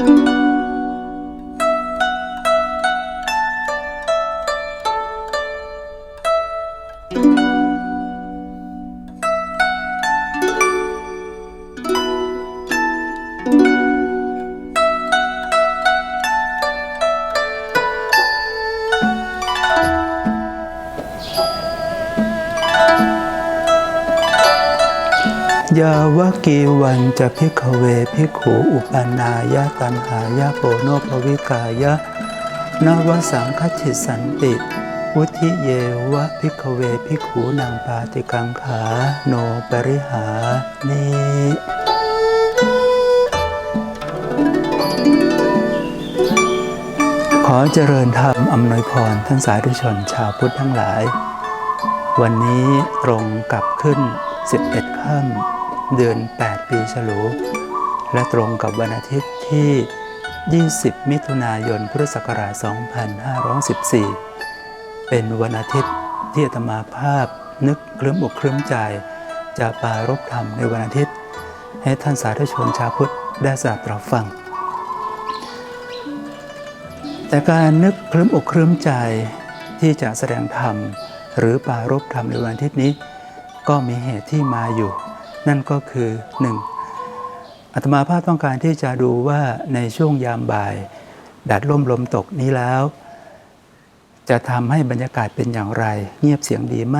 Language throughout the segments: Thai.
ย จะพิกเวพิกขูอุปนายะตันหายะโปโนภวิกายะนวสังคจิตสันติ วุธิเยวะพิกเวพิกขูนางปาติกังขาโนปริหานิขอเจริญธรรมอำนวยพรท่านสาธุชนชาวพุทธทั้งหลาย วันนี้ตรงกับขึ้น 11ค่ำ เดือน 8 ปีฉลู และตรงกับวันอาทิตย์ที่ 20 มิถุนายน พุทธศักราช 2514 เป็นวันอาทิตย์ที่อาตมาภาพนึกคลึ้มอกคลึ้มใจ จะปรารบธรรมในวันอาทิตย์ ให้ท่านสาธุชนชาวพุทธได้สดับรับฟัง แต่การนึกคลึ้มอกคลึ้มใจที่จะแสดงธรรมหรือปารบธรรมในวันอาทิตย์นี้ ก็มีเหตุที่มาอยู่ นั่นก็คือ 1. อาตมาภาพต้องการที่จะดูว่าในช่วงยามบ่ายดัดล่มลมตกนี้แล้ว จะทำให้บรรยากาศเป็นอย่างไร เงียบเสียงดีไหม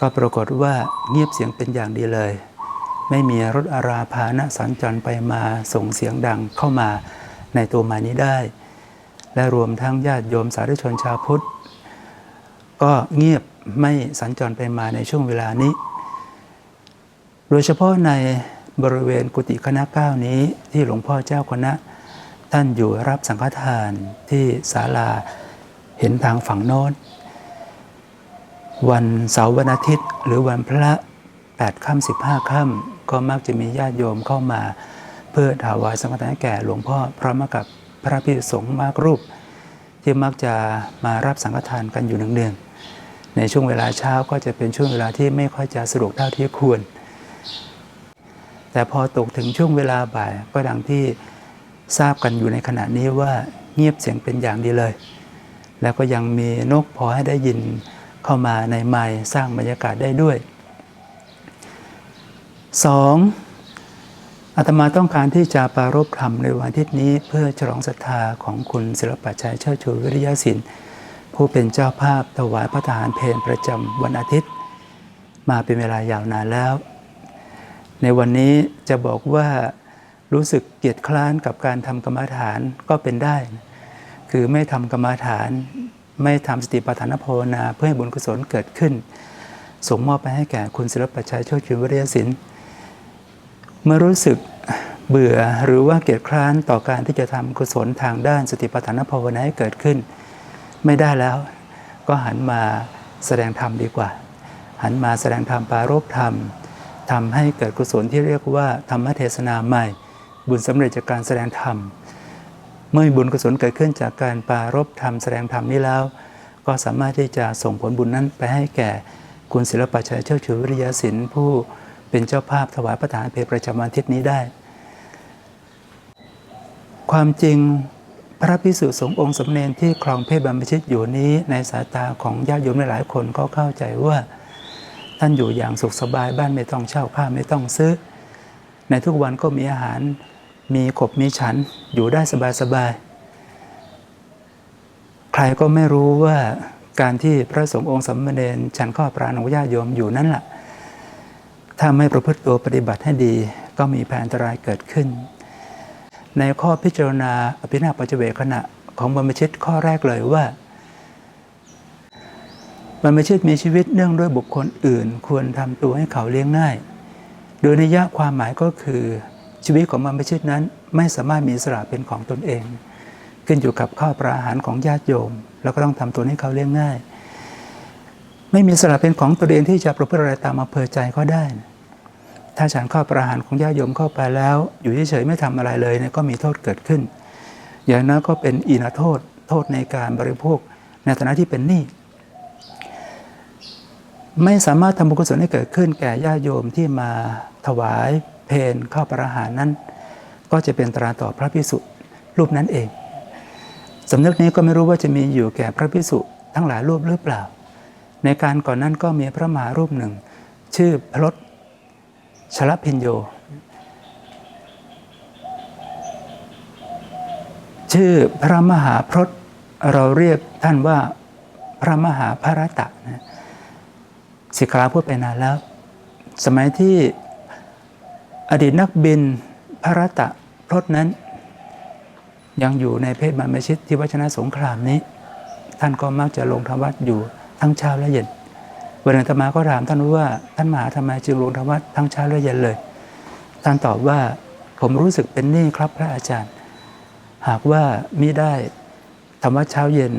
ก็ปรากฏว่าเงียบเสียงเป็นอย่างดีเลย ไม่มีรถอาราพานะสัญจรไปมาส่งเสียงดังเข้ามาในตัวมานี้ได้ และรวมทั้งญาติโยมสาธุชนชาวพุทธ ก็เงียบไม่สัญจรไปมาในช่วงเวลานี้ โดยเฉพาะในบริเวณกุฏิคณะเก้านี้ที่หลวงพ่อเจ้าคณะ ท่านอยู่รับสังฆทานที่ศาลาเห็นทางฝั่งโน้น วันเสาร์วันอาทิตย์ หรือวันพระ8ค่ำ15ค่ำก็มักจะมีญาติโยมเข้ามา เพื่อถวายสังฆทานแก่หลวงพ่อพร้อมกับพระภิกษุสงฆ์มากรูป ที่มักจะมารับสังฆทานกันอยู่เนืองๆในช่วงเวลาเช้าก็จะเป็นช่วงเวลาที่ไม่ค่อยจะสะดวกเท่าที่ควร แต่พอตกถึงช่วงเวลาบ่ายก็ดังที่ทราบกันอยู่ในขณะนี้ว่าเงียบเสียงเป็นอย่างดีเลย แล้วก็ยังมีนกพอให้ได้ยินเข้ามาในไม้สร้างบรรยากาศได้ด้วย 2. อาตมาต้องการที่จะปรารบธรรมในวันอาทิตย์นี้เพื่อฉลองศรัทธาของคุณศิลปชัยเชิดชูวิริยศิลป์ผู้เป็นเจ้าภาพถวายพระทหารเพลประจำวันอาทิตย์ มาเป็นเวลายาวนานแล้ว ในวันนี้จะบอกว่ารู้สึกเกียจคร้านกับการทำกรรมฐานก็เป็นได้ คือไม่ทำกรรมฐาน ไม่ทำสติปัฏฐานภาวนา เพื่อให้บุญกุศลเกิดขึ้น ส่งมอบไปให้แก่คุณศิลปชัยโชติวิริยศิลป์เมื่อรู้สึกเบื่อหรือว่าเกียจคร้านต่อการที่จะทำกุศลทางด้านสติปัฏฐานภาวนาให้เกิดขึ้น ไม่ได้แล้วก็หันมาแสดงธรรมดีกว่า หันมาแสดงธรรมปารบธรรม ทำให้เกิดกุศลที่เรียกว่าธรรมเทศนาใหม่ บุญสำเร็จจากการแสดงธรรม เมื่อบุญกุศลเกิดขึ้นจากการปรารบธรรมแสดงธรรมนี้แล้ว ก็สามารถที่จะส่งผลบุญนั้นไปให้แก่คุณศิลปชัยเชิดชูวิริยศิลป์ผู้เป็นเจ้าภาพถวายพระทหารเพลประจำวันทิตย์นี้ได้ ความจริงพระพิสุสงฆ์องค์สมเนนที่ครองเพศบรรพชิตอยู่นี้ในสายตาของญาติโยมหลายคนก็เข้าใจว่า ท่านอยู่อย่างสุขสบายบ้านไม่ต้องเช่าข้าไม่ต้องซื้อ ในทุกวันก็มีอาหารมีขบมีฉันอยู่ได้สบายๆใครก็ไม่รู้ว่าการที่พระสงฆ์องค์สมเด็จฉันข้อปราณของญาติโยมอยู่นั่นแหละถ้าไม่ประพฤติตัวปฏิบัติให้ดี ก็มีภัยอันตรายเกิดขึ้น ในข้อพิจารณาอภินาปัจเจเวขณะของบรรพชิตข้อแรกเลยว่า บรรพชิตมีชีวิตเนื่องด้วยบุคคลอื่น ควรทำตัวให้เขาเลี้ยงง่าย โดยนัยยะความหมายก็คือชีวิตของบรรพชิตนั้น ไม่สามารถมีอิสระเป็นของตนเอง ขึ้นอยู่กับข้าวปลาอาหารของญาติโยม แล้วก็ต้องทำตัวให้เขาเลี้ยงง่าย ไม่มีอิสระเป็นของตัวเองที่จะประพฤติอะไรตามอำเภอใจก็ได้ ถ้าฉันข้าวปลาอาหารของญาติโยมเข้าไปแล้ว อยู่เฉยๆไม่ทำอะไรเลยเนี่ยก็มีโทษเกิดขึ้น อย่างนั้นก็เป็นอีนาโทษ โทษในการบริโภคในฐานะที่เป็นหนี้ ไม่สามารถทำบุญกุศลให้เกิดขึ้นแก่ญาติโยมที่มาถวายเพนข้าวปลาอาหารนั้น ก็จะเป็นตราต่อพระพิสุรูปนั้นเองสำนึกนี้ก็ไม่รู้ว่าจะมีอยู่แก่พระพิสุทั้งหลายรูปหรือเปล่า ในการก่อนนั้นก็มีพระมหารูปหนึ่ง ชื่อพลดชลพินโย ชื่อพระมหาพรตเราเรียกท่านว่าพระมหาพระรตะนะ สิกขาพูดไปนานแล้ว สมัยที่อดีตนักบินพระรัตะพรตนั้น ยังอยู่ในเพศบรรพชิตที่วัชนะสงครามนี้ ท่านก็มักจะลงธรรมวัดอยู่ทั้งเช้าและเย็นวันหนึ่งธรรมาก็ถามท่านว่าท่านมหาทำไมจึงลงธรรมวัดทั้งเช้าและเย็นเลย ท่านตอบว่าผมรู้สึกเป็นหนี้ครับพระอาจารย์ หากว่ามิได้ธรรมวัดเช้าเย็น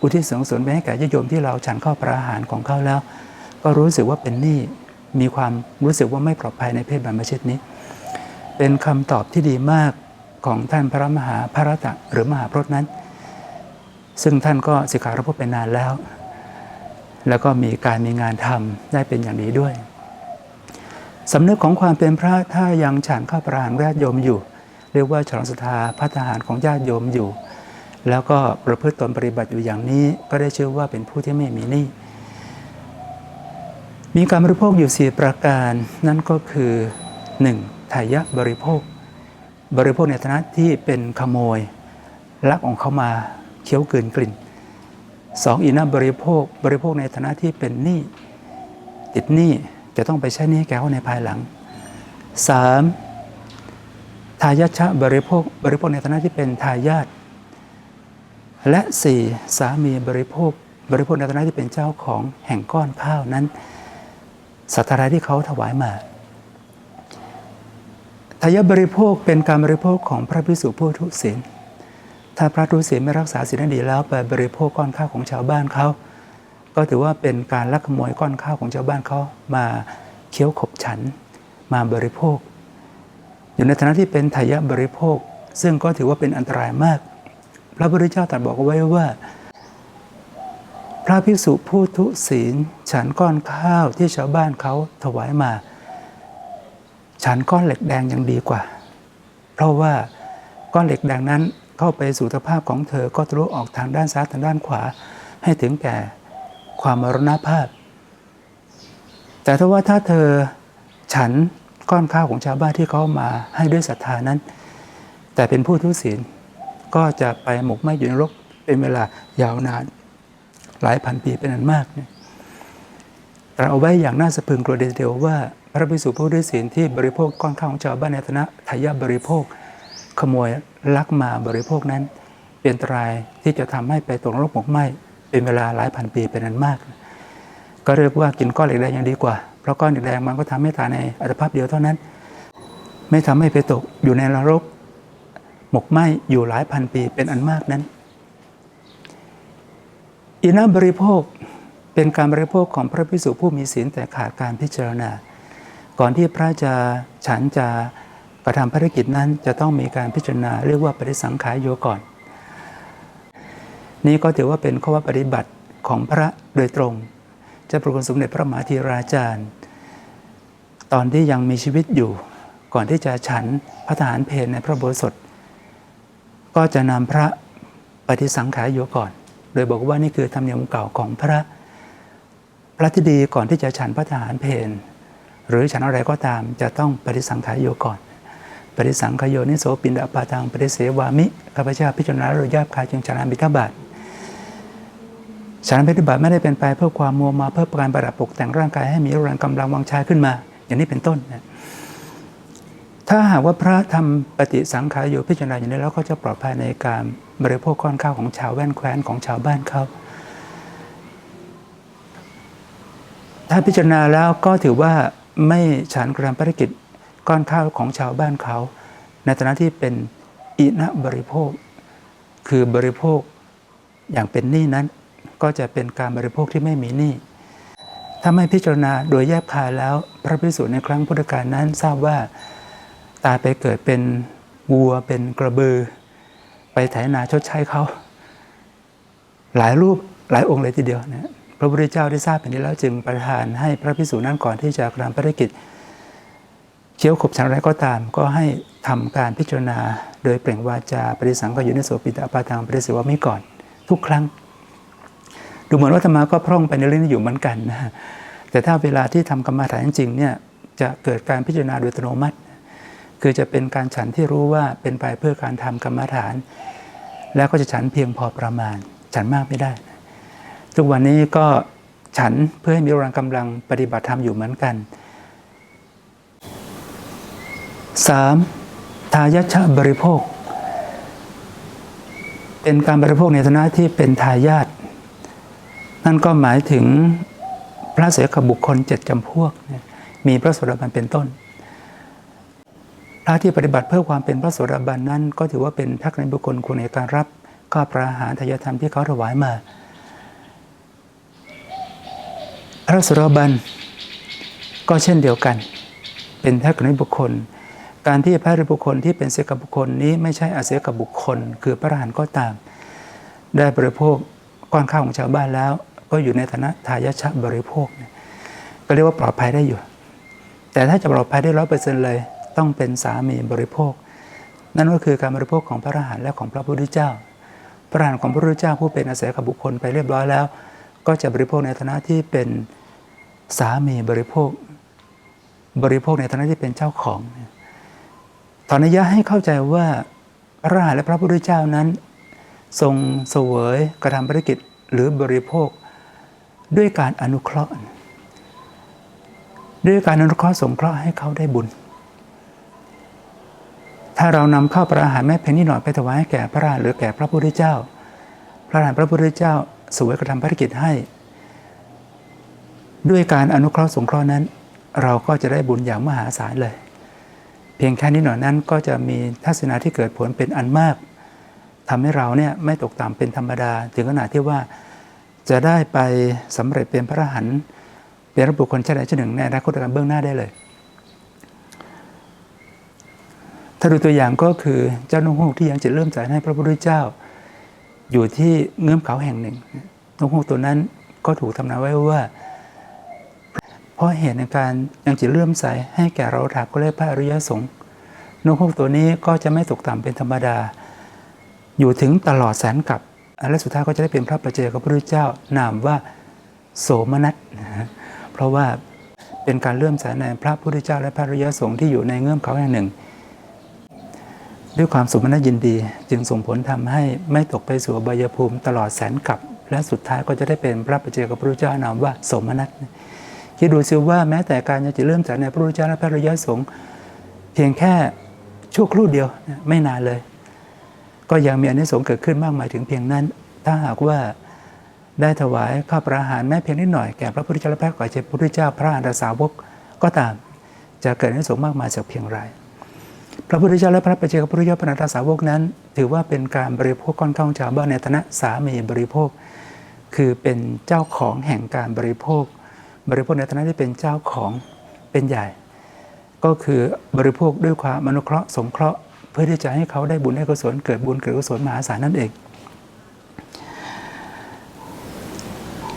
อุทิศส่วนกุศลไปให้แก่ญาติโยมที่เราฉันข้าวประอาหารของเขาแล้ว ก็รู้สึกว่าเป็นหนี้มีความรู้สึกว่าไม่ปลอดภัยในเพศบรรพชิตนี้ เป็นคำตอบที่ดีมากของท่านพระมหาพระตะหรือมหาพรตนั้น ซึ่งท่านก็สิกขาระพบไปนานแล้ว แล้วก็มีการมีงานทำได้เป็นอย่างนี้ด้วยสำนึกของความเป็นพระถ้ายังฉันข้าวประหารญาติโยมอยู่ เรียกว่าฉลองศรัทธาพัฒหารของญาติโยมอยู่ แล้วก็ประพฤติตนปฏิบัติอยู่อย่างนี้ก็ได้ชื่อว่าเป็นผู้ที่ไม่มีหนี้ มีการบริโภคอยู่ 4 ประการ นั่นก็คือ 1. ทายะบริโภค บริโภคในฐานะที่เป็นขโมย ลักของเขามาเคี้ยวกลืนกลิ่น 2. อีนะบริโภค บริโภคในฐานะที่เป็นหนี้ติดหนี้จะต้องไปใช้หนี้แก่เขาในภายหลัง 3. ทายาชะบริโภค บริโภคในฐานะที่เป็นทายาทและ 4. สามีบริโภค บริโภคในฐานะที่เป็นเจ้าของแห่งก้อนข้าวนั้น สัตว์อะไรที่เขาถวายมาทายาบริโภคเป็นการบริโภคของพระภิกษุผู้ทุศีลถ้าพระทุศีลไม่รักษาศีลนั้นดีแล้วไปบริโภคก้อนข้าวของชาวบ้านเขา ก็ถือว่าเป็นการลักขโมยก้อนข้าวของชาวบ้านเขามาเคี้ยวขบฉันมาบริโภค อยู่ในฐานะที่เป็นทายาบริโภค ซึ่งก็ถือว่าเป็นอันตรายมาก พระพุทธเจ้าตรัสบอกไว้ว่า พระภิกษุผู้ทุศีล ฉันก้อนข้าวที่ชาวบ้านเขาถวายมา ฉันก้อนเหล็กแดงยังดีกว่า เพราะว่าก้อนเหล็กแดงนั้นเข้าไปสู่สภาพของเธอก็ทะลุออกทางด้านซ้ายทางด้านขวา ให้ถึงแก่ความมรณภาพ แต่ถ้าว่าถ้าเธอฉันก้อนข้าวของชาวบ้านที่เขามาให้ด้วยศรัทธานั้น แต่เป็นผู้ทุศีลก็จะไปหมกไหมอยู่ในนรกเป็นเวลายาวนาน หลายพันปีเป็นอันมากเนี่ยแต่เอาไว้อย่างน่าสะพรึงกลัวเดียวว่า พระภิกษุผู้ด้วยศีลที่บริโภคก้อนข้าวของชาวบ้านในฐานะทายาบริโภค ขโมยลักมาบริโภคนั้น เป็นอันตรายที่จะทำให้ไปตกนรกหมกไหมเป็นเวลาหลายพันปีเป็นอันมาก ก็เรียกว่ากินก้อนเหล็กแดงยังดีกว่า เพราะก้อนเหล็กแดงมันก็ทำให้ตายในอัตภาพเดียวเท่านั้น ไม่ทำให้ไปตกอยู่ในนรกหมกไหมอยู่หลายพันปีเป็นอันมากนั้น อินะบริโภคเป็นการบริโภคของพระภิกษุผู้มีศีลแต่ขาดการพิจารณา ก่อนที่พระจะฉันจะกระทำภารกิจนั้นจะต้องมีการพิจารณาเรียกว่าปฏิสังขายโยก่อน นี่ก็ถือว่าเป็นข้อปฏิบัติของพระโดยตรงจะประคุณสมเด็จพระมหาธีราจารย์ ตอนที่ยังมีชีวิตอยู่ ก่อนที่จะฉันพระทหารเพลในพระโบสถ ก็จะนำพระปฏิสังขายโยก่อน โดยบอกว่านี่คือธรรมเนียมเก่าของพระพระที่ดีก่อนที่จะฉันพระทหารเพลหรือฉันอะไรก็ตามจะต้องปฏิสังขายโยก่อน ปฏิสังขายโยนิโสปินดาปาตังปฏิเสวามิข้าพเจ้าพิจารณาโดยยาบคายจึงฉันบิณฑบาตฉันบิณฑบาตไม่ได้เป็นไปเพื่อความมัวมาเพื่อการประดับตกแต่งร่างกายให้มีแรงกำลังวังชาขึ้นมา อย่างนี้เป็นต้นนะ ถ้าหากว่าพระทำปฏิสังขารอยโยพิจารณาอย่างนี้แล้วก็จะปลอดภัยในการบริโภคก้อนข้าวของชาวแว่นแคว้นของชาวบ้านเขาถ้าพิจารณาแล้วก็ถือว่าไม่ฉันกระทำภารกิจก้อนข้าวของชาวบ้านเขา ในฐานะที่เป็นอินะบริโภค คือบริโภคอย่างเป็นหนี้นั้น ก็จะเป็นการบริโภคที่ไม่มีหนี้ถ้าไม่พิจารณาโดยแยบคายแล้ว พระพิสุในครั้งพุทธกาลนั้นทราบว่า ตายไปเกิดเป็นวัวเป็นกระบือ ไปไถนาชดใช้เขาหลายรูปหลายองค์เลยทีเดียวนะพระพุทธเจ้าได้ทราบเป็นนี้แล้วจึงประทานให้พระพิสุนั้นก่อนที่จะกระทำภารกิจเคี้ยวขบฉันไรก็ตาม ก็ให้ทำการพิจารณา โดยเปล่งวาจาปฏิสังก็อยู่ในโสปิตาปาทางปฏิเสวามิก่อน ทุกครั้ง ดูเหมือนว่าธรรมาก็พร่องไปในเรื่องนี้อยู่เหมือนกันนะแต่ถ้าเวลาที่ทำกรรมฐานจริงๆเนี่ยจะเกิดการพิจารณาโดยอัตโนมัติ คือจะเป็นการฉันที่รู้ว่าเป็นไปเพื่อการทำกรรมฐาน แล้วก็จะฉันเพียงพอประมาณ ฉันมากไม่ได้ ทุกวันนี้ก็ฉันเพื่อให้มีกำลังกำลังปฏิบัติธรรมอยู่เหมือนกัน 3. ทายาชบริโภค เป็นการบริโภคในฐานะที่เป็นทายาทนั่นก็หมายถึงพระเสกบุคคลเจ็ดจำพวก มีพระสดาบันเป็นต้น พระที่ปฏิบัติเพื่อความเป็นพระโสดาบันนั้น ก็ถือว่าเป็นทักษะบุคคลควรในการรับข้าประหารทายธรรมที่เขาถวายมา พระโสดาบันก็เช่นเดียวกัน เป็นทักษะบุคคล การที่พระบุคคลที่เป็นเสกบุคคลนี้ไม่ใช่อาเสกบุคคล คือพระอรหันต์ก็ตาม ได้บริโภคก้อนข้าวของชาวบ้านแล้ว ก็อยู่ในฐานะทายาชบริโภค ก็เรียกว่าปลอดภัยได้อยู่ แต่ถ้าจะปลอดภัยได้ร้อยเปอร์เซ็นต์เลย ต้องเป็นสามีบริโภค นั่นก็คือการบริโภคของพระอรหันต์และของพระพุทธเจ้า พระอรหันต์ของพระพุทธเจ้าผู้เป็นอาศัยกับบุคคลไปเรียบร้อยแล้ว ก็จะบริโภคในฐานะที่เป็นสามีบริโภค บริโภคในฐานะที่เป็นเจ้าของตอนนี้ยะให้เข้าใจว่าพระอรหันต์และพระพุทธเจ้านั้น ทรงเสวยกระทำภารกิจหรือบริโภคด้วยการอนุเคราะห์ ด้วยการอนุเคราะห์สงเคราะห์ให้เขาได้บุญ ถ้าเรานำข้าวปลาอาหารแม้เพียงนิดหน่อยไปถวายแก่พระราหรือแก่พระพุทธเจ้า พระราหพระพุทธเจ้าสวยกระทำภารกิจให้ ด้วยการอนุเคราะห์สงเคราะห์นั้น เราก็จะได้บุญอย่างมหาศาลเลย เพียงแค่นิดหน่อยนั้นก็จะมีทัศนะที่เกิดผลเป็นอันมากทำให้เราเนี่ยไม่ตกต่ำเป็นธรรมดา ถึงขนาดที่ว่าจะได้ไปสำเร็จเป็นพระหันต์เป็นระบุคคลชาติใดชาติหนึ่งในอนาคตการเบื้องหน้าได้เลย ถ้าดูตัวอย่างก็คือเจ้านกฮูกที่ยังจะเริ่มจ่ายให้พระพุทธเจ้า อยู่ที่เงื้อมเขาแห่งหนึ่งนกฮูกตัวนั้นก็ถูกทำนายไว้ว่า เพราะเหตุในการยังจะเลื่อมใสให้แก่เราถาก็เรียพระอริยสงฆ์นกฮูกตัวนี้ก็จะไม่ตกต่ำเป็นธรรมดา อยู่ถึงตลอดแสนกับและสุดท้ายก็จะได้เป็นพระประเจกับพระพุทธเจ้านามว่าโสมนัสนะเพราะว่าเป็นการเลื่อมใสในพระพุทธเจ้าและพระอริยสงฆ์ที่อยู่ในเงื่อมเขาแห่งหนึ่ง ด้วยความสมนัสยินดีจึงส่งผลทำให้ไม่ตกไปสู่บายภูมิตลอดแสนกับ และสุดท้ายก็จะได้เป็นพระปเจกับพระพุทธเจ้านามว่าสมนัสคิดดูซิว่าแม้แต่การจะเลื่อมใสในพระพุทธเจ้าและพระอริยสงฆ์เพียงแค่ชั่วครู่เดียวไม่นานเลย ก็ยังมีอนิสงส์เกิดขึ้นมากมายถึงเพียงนั้น ถ้าหากว่าได้ถวายข้าวประหารแม้เพียงนิดหน่อยแก่พระพุทธเจ้าและพระก่อเจ้าพระพุทธเจ้าพระอันตสาวกก็ตาม จะเกิดอนิสงส์มากมายจากเพียงไร พระพุทธเจ้าและพระปัจเจกพุทธเจ้าพระอรหันตสาวกนั้น ถือว่าเป็นการบริโภคก้อนข้าวของชาวบ้านในฐานะสามีบริโภค คือเป็นเจ้าของแห่งการบริโภค บริโภคในฐานะที่เป็นเจ้าของเป็นใหญ่ ก็คือบริโภคด้วยความอนุเคราะห์สงเคราะห์ เพื่อที่จะให้เขาได้บุญได้กุศลเกิดบุญเกิดกุศลมหาศาลนั่นเอง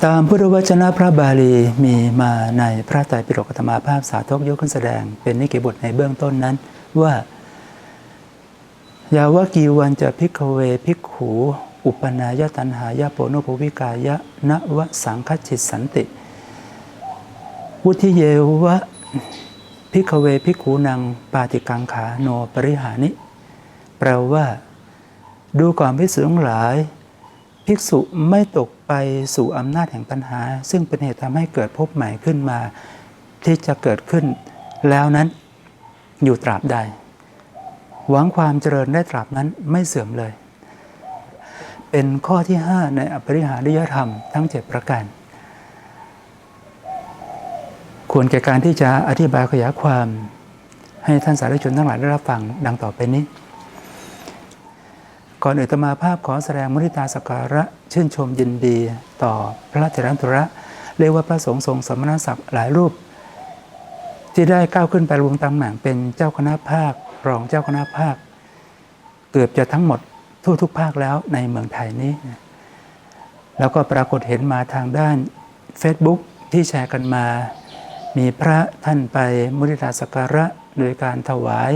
ตามพุทธวจนะพระบาลีมีมาในพระไตรปิฎกธรรมาภาพสาธกยกขึ้นแสดง เป็นนิกิบทในเบื้องต้นนั้น ว่า ยาวกีวันจะพิกเวพิกขูอุปนายตันหายาโปโนภวิกายะนวสังคจิตสันติ วุธิเยวะพิกเวพิกขูนังปาติกังขาโนปริหานิ แปลว่า ดูก่อนพิสุทั้งหลาย ภิกษุไม่ตกไปสู่อำนาจแห่งตัณหา ซึ่งเป็นเหตุทำให้เกิดภพใหม่ขึ้นมา ที่จะเกิดขึ้น แล้วนั้น อยู่ตราบใด หวังความเจริญได้ตราบนั้นไม่เสื่อมเลย เป็นข้อที่ 5 ในอปริหาริยธรรมทั้ง 7 ประการ ควรแก่การที่จะอธิบายขยายความให้ท่านสาธุชนทั้งหลายได้รับฟังดังต่อไปนี้ ก่อนอื่นตมาภาพขอแสดงมุทิตาสกการะชื่นชมยินดี ต่อพระเถรันตุระ เรียกว่าพระสงฆ์ทรงสมณศักดิ์หลายรูป ที่ได้ก้าวขึ้นไปรวมตำแหน่งเป็นเจ้าคณะภาค รองเจ้าคณะภาค เกือบจะทั้งหมดทั่วทุกภาคแล้วในเมืองไทยนี้แล้วก็ปรากฏเห็นมาทางด้าน Facebook ที่แชร์กันมา มีพระท่านไปมุทิตาสการะโดยการถวาย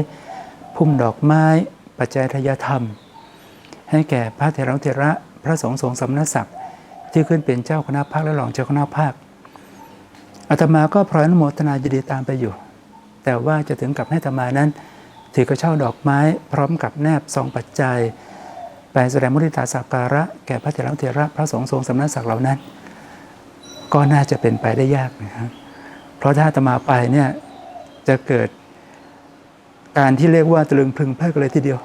พุ่มดอกไม้ ปัจจัยทายธรรม ให้แก่พระเถรเถระพระสงฆ์สงฆ์สำนักศักดิ์ที่ขึ้นเป็นเจ้าคณะภาคและรองเจ้าคณะภาค อาตมาก็พร้อมอนุโมทนายินดีตามไปอยู่ แต่ว่าจะถึงกับให้อาตมานั้น ถือกระเช้าดอกไม้ พร้อมกับแนบซองปัจจัย ไปแสดงมุทิตาสักการะ แก่พระเถระเถระพระสงฆ์ทรงสำนักศักดิ์เหล่านั้น ก็น่าจะเป็นไปได้ยากนะครับเพราะถ้าอาตมาไปเนี่ยจะเกิดการที่เรียกว่าตะลึงพึงเพลิดกันเลยทีเดียว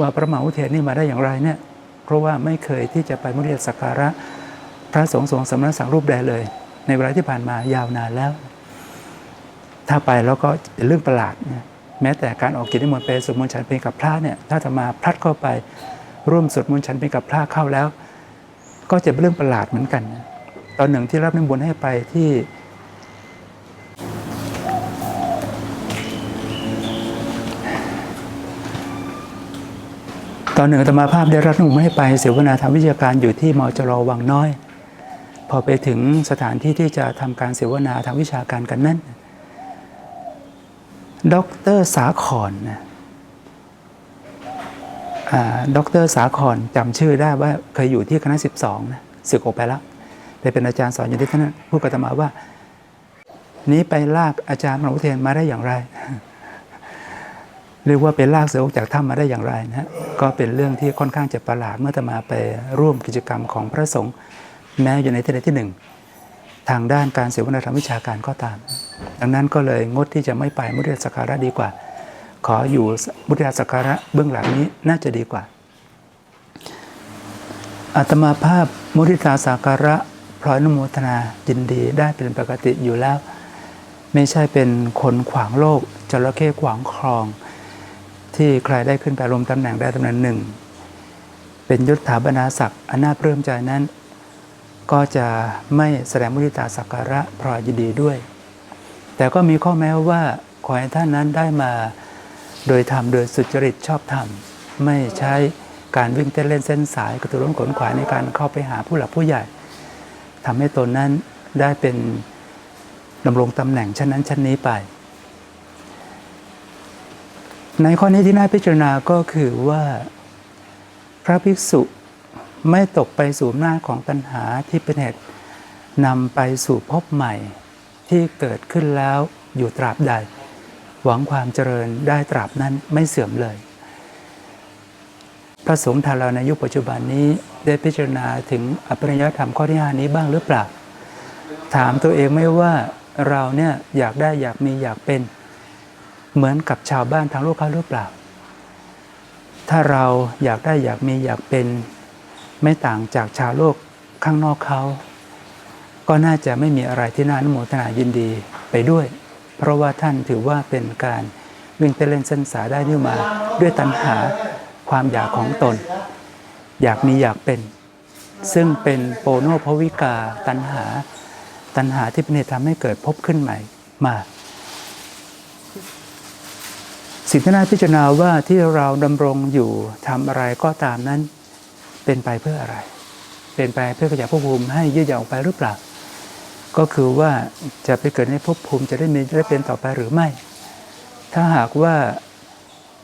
ว่าพระมหาอุเทศนี่มาได้อย่างไรเนี่ยเพราะว่าไม่เคยที่จะไปมุทิตาสักการะ พระสงฆ์ทรงสำนักศักดิ์รูปใดเลย ในเวลาที่ผ่านมายาวนานแล้ว ถ้าไปแล้วก็เป็นเรื่องประหลาดแม้แต่การออกกิจนิมนต์ไปสวดมนต์ฉันเพลงกับพระเนี่ยถ้าจะมาพลัดเข้าไปร่วมสวดมนต์ฉันเพลงกับพระเข้าแล้ว ก็จะเป็นเรื่องประหลาดเหมือนกัน ตอนหนึ่งที่รับนิมนต์ให้ไปที่ตอนหนึ่งอาตมาภาพได้รับนิมให้ไปเสวนาทางวิชาการอยู่ที่มจรวังน้อย พอไปถึงสถานที่ที่จะทำการเสวนาทางวิชาการกันนั้นด็อกเตอร์สาขอนนะด็อกเตอร์สาขอนจำชื่อได้ว่าเคยอยู่ที่คณะ 12นะสึกออกไปแล้วไปเป็นอาจารย์สอนอยู่ที่นั่นพูดกับอาตมาว่า นี้ไปลากอาจารย์มหาวิเทนมาได้อย่างไร เรียกว่าเป็นลากเสือออกจากถ้ำมาได้อย่างไรนะฮะก็เป็นเรื่องที่ค่อนข้างจะประหลาดเมื่อตมาไปร่วมกิจกรรมของพระสงฆ์ แม้อยู่ในที่ใดที่หนึ่ง ทางด้านการเสวนาธรรมวิชาการก็ตาม ดังนั้นก็เลยงดที่จะไม่ไปมุทิตาสักการะดีกว่า ขออยู่มุทิตาสักการะเบื้องหลังนี้น่าจะดีกว่าอาตมาภาพมุทิตาสักการะพลอยนุโมทนายินดีได้เป็นปกติอยู่แล้ว ไม่ใช่เป็นคนขวางโลกจระเข้ขวางคลอง ที่ใครได้ขึ้นไปรวมตำแหน่งได้ตำแหน่งหนึ่ง เป็นยศถาบรรดาศักดิ์อันน่าปลื้มใจนั้น ก็จะไม่แสดงมุทิตาสักการะพลอยยินดีด้วย แต่ก็มีข้อแม้ว่าขอให้ท่านนั้นได้มาโดยทำโดยสุจริตชอบธรรม ไม่ใช้การวิ่งเต้นเล่นเส้นสายกระตุ้นขนขวายในการเข้าไปหาผู้หลักผู้ใหญ่ทำให้ตนนั้นได้เป็นดำรงตำแหน่งชั้นนั้นชั้นนี้ไป ในข้อนี้ที่น่าพิจารณาก็คือว่า พระภิกษุ ไม่ตกไปสู่หน้าของตัณหาที่เป็นเหตุนำไปสู่ภพใหม่ที่เกิดขึ้นแล้วอยู่ตราบใด หวังความเจริญได้ตราบนั้นไม่เสื่อมเลย พระสงฆ์ทาราในยุคปัจจุบันนี้ได้พิจารณาถึงอภิญญธรรมข้อที่หานี้บ้างหรือเปล่า ถามตัวเองไม่ว่าเราเนี่ยอยากได้อยากมีอยากเป็น เหมือนกับชาวบ้านทางโลกเขาหรือเปล่า ถ้าเราอยากได้อยากมีอยากเป็น ไม่ต่างจากชาวโลกข้างนอกเขา ก็น่าจะไม่มีอะไรที่น่าอนุโมทนายินดีไปด้วย เพราะว่าท่านถือว่าเป็นการวิ่งเต้นเล่นเส้นสาได้นี่มา ด้วยตัณหาความอยากของตน อยากมีอยากเป็น ซึ่งเป็นโปโนภวิกาตัณหา ตัณหาที่เป็นเหตุทำให้เกิดพบขึ้นใหม่มาสิ่งที่น่าพิจารณาว่าที่เราดำรงอยู่ทำอะไรก็ตามนั้น เป็นไปเพื่ออะไร เป็นไปเพื่อขยายภพภูมิให้ยืดยาวออกไปหรือเปล่า ก็คือว่าจะไปเกิดในภพภูมิจะได้มีได้เป็นต่อไปหรือไม่ ถ้าหากว่า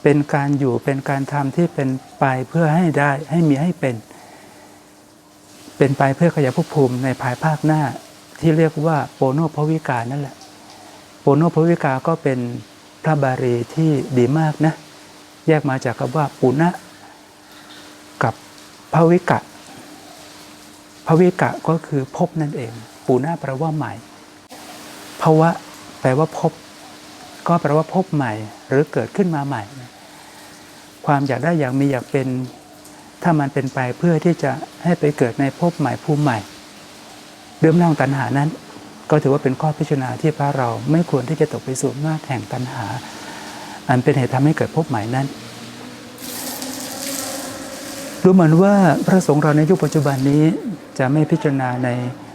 เป็นการอยู่เป็นการทำที่เป็นไปเพื่อให้ได้ให้มีให้เป็น เป็นไปเพื่อขยายภพภูมิในภายภาคหน้าที่เรียกว่าโปโนภวิกานั่นแหละ โปโนภวิกาก็เป็นพระบาลีที่ดีมากนะ แยกมาจากคำว่าปุณะ ภวิกะภวิกะก็คือพบนั่นเองปุณะแปลว่าใหม่ภวะแปลว่าพบ ก็แปลว่าพบใหม่ หรือเกิดขึ้นมาใหม่ ความอยากได้อยากมีอยากเป็น ถ้ามันเป็นไปเพื่อที่จะให้ไปเกิดในภพใหม่ภูมิใหม่เรื่องเล่าตัณหานั้น ก็ถือว่าเป็นข้อพิจารณาที่พระเราไม่ควรที่จะตกไปสู่หน้าจแห่งตัณหา อันเป็นเหตุทำให้เกิดภพใหม่นั้น ดูเหมือนว่าพระสงฆ์เราในยุคปัจจุบันนี้จะไม่พิจารณาใน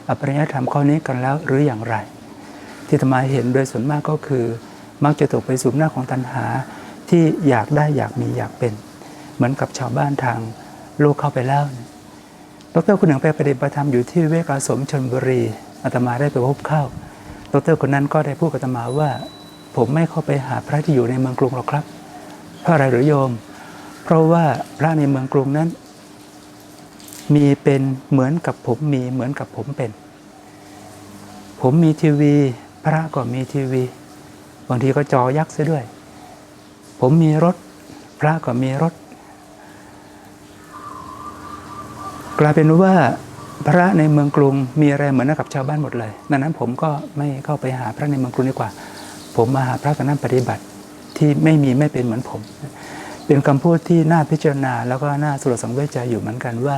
อภิญญธรรมข้อนี้กันแล้วหรืออย่างไร ที่ธรรมาเห็นโดยส่วนมากก็คือ มักจะตกไปสู่หน้าของตัณหาที่อยากได้อยากมีอยากเป็น เหมือนกับชาวบ้านทางโลกเข้าไปแล้วดรคนหนึ่งไปปฏิบัติธรรมอยู่ที่เวกอาสมชนบุรีอาตมาได้ไปพบเข้าดรคนนั้นก็ได้พูดกับอาตมาว่า ผมไม่เข้าไปหาพระที่อยู่ในเมืองกรุงหรอกครับพราะอะไรหรือโยม เพราะว่าพระในเมืองกรุงนั้น มีเป็นเหมือนกับผมมีเหมือนกับผมเป็น ผมมีทีวี พระก็มีทีวี บางทีก็จอยักษ์ซะด้วย ผมมีรถ พระก็มีรถ กลายเป็นว่าพระในเมืองกรุงมีอะไรเหมือนกับชาวบ้านหมดเลย ดังนั้นผมก็ไม่เข้าไปหาพระในเมืองกรุงดีกว่า ผมมาหาพระตอนนั้นปฏิบัติที่ไม่มีไม่เป็นเหมือนผม เป็นคำพูดที่น่าพิจารณา แล้วก็น่าสลดสังเวชใจอยู่เหมือนกันว่า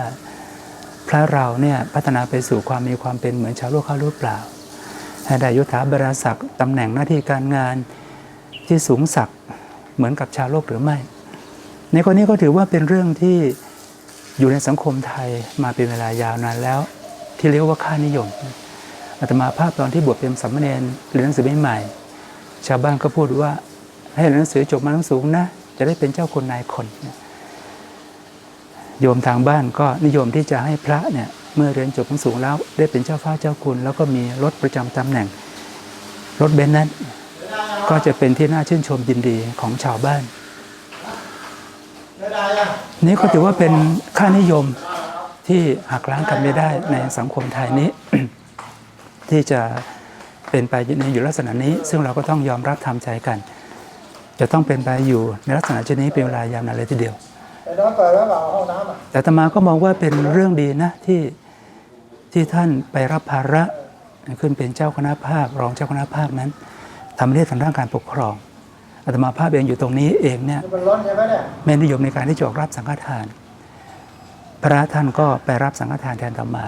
พระเราเนี่ยพัฒนาไปสู่ความมีความเป็นเหมือนชาวโลกเขาหรือเปล่าให้ได้ยศถาบรรดาศักดิ์ตำแหน่งหน้าที่การงานที่สูงสักเหมือนกับชาวโลกหรือไม่ ในกรณีก็ถือว่าเป็นเรื่องที่อยู่ในสังคมไทยมาเป็นเวลายาวนานแล้ว ที่เรียกว่าค่านิยมอาตมาภาพตอนที่บวชเป็นสามเณรเรียนหนังสือใหม่ๆชาวบ้านก็พูดว่าให้เรียนหนังสือจบมาทั้งสูงนะ จะได้เป็นเจ้าคนนายคน โยมทางบ้านก็นิยมที่จะให้พระเนี่ยเมื่อเรียนจบทั้งสูงแล้ว ได้เป็นเจ้าฟ้าเจ้าคุณ แล้วก็มีรถประจำตำแหน่ง รถเบนซ์นั้น ก็จะเป็นที่น่าชื่นชมยินดีของชาวบ้าน นี่ก็ถือว่าเป็นค่านิยมที่หักล้างกันไม่ได้ในสังคมไทยนี้ ที่จะเป็นไปในอยู่ลักษณะนี้ ซึ่งเราก็ต้องยอมรับทำใจกัน จะต้องเป็นไปอยู่ในลักษณะเช่นนี้เป็นเวลายาวนานเลยทีเดียวไอ้น้องเปิดแล้วเปล่าห้องน้ำอะแต่อาตมาก็มองว่าเป็นเรื่องดีนะที่ที่ท่านไปรับภาระขึ้นเป็นเจ้าคณะภาครองเจ้าคณะภาคนั้นทำหน้าที่ทางด้านการปกครองอาตมาภาพเองอยู่ตรงนี้เองเนี่ยนี่มันร้อนใช่ไหมเนี่ยไม่นิยมในการที่จะออกรับสังฆทาน พระท่านก็ไปรับสังฆทานแทนธรรมา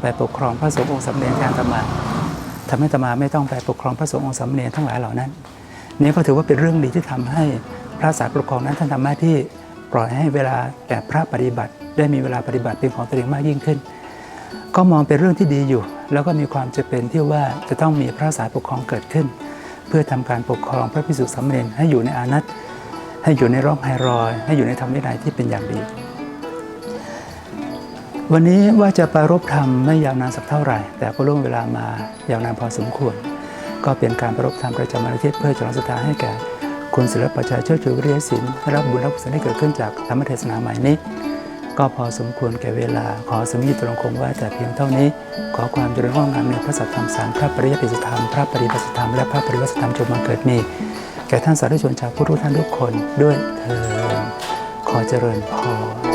ไปปกครองพระสงฆ์องค์สำเร็จแทนธรรมาทำให้ธรรมาไม่ต้องไปปกครองพระสงฆ์องค์สำเร็จทั้งหลายเหล่านั้น นี่ก็ถือว่าเป็นเรื่องดีที่ทำให้พระสายปกครองนั้นท่านทำหน้าที่ปล่อยให้เวลาแก่พระปฏิบัติ ได้มีเวลาปฏิบัติเป็นของตัวเองมากยิ่งขึ้น ก็มองเป็นเรื่องที่ดีอยู่ แล้วก็มีความจะเป็นที่ว่าจะต้องมีพระสายปกครองเกิดขึ้น เพื่อทำการปกครองพระพิสุสามเณรให้อยู่ในอานัตให้อยู่ในร่องไฮรอย ให้อยู่ในธรรมวินัยที่เป็นอย่างดีวันนี้ว่าจะปรารบธรรมไม่ยาวนานสักเท่าไหร่ แต่ก็ล่วงเวลามายาวนานพอสมควร ก็เป็นการปรารบธรรมประจำวันอาทิตย์เพื่อฉลองศรัทธาให้แก่คุณศิลปประชาเชิดชูวิริยศิลป์ได้รับบุญรับกุศลที่เกิดขึ้นจากธรรมเทศนาใหม่นี้ ก็พอสมควรแก่เวลาขอสมิตตรงคงไว่าแต่เพียงเท่านี้ ขอความเจริญงอกงามในพระสัทธรรมสามพระปริยติสธรรม พระปริบัติธรรมและพระปริวัติธรรมจงมาเกิดมี แก่ท่านสาธุชนชาวพุทธทุกท่านทุกคนด้วยเธอขอเจริญพร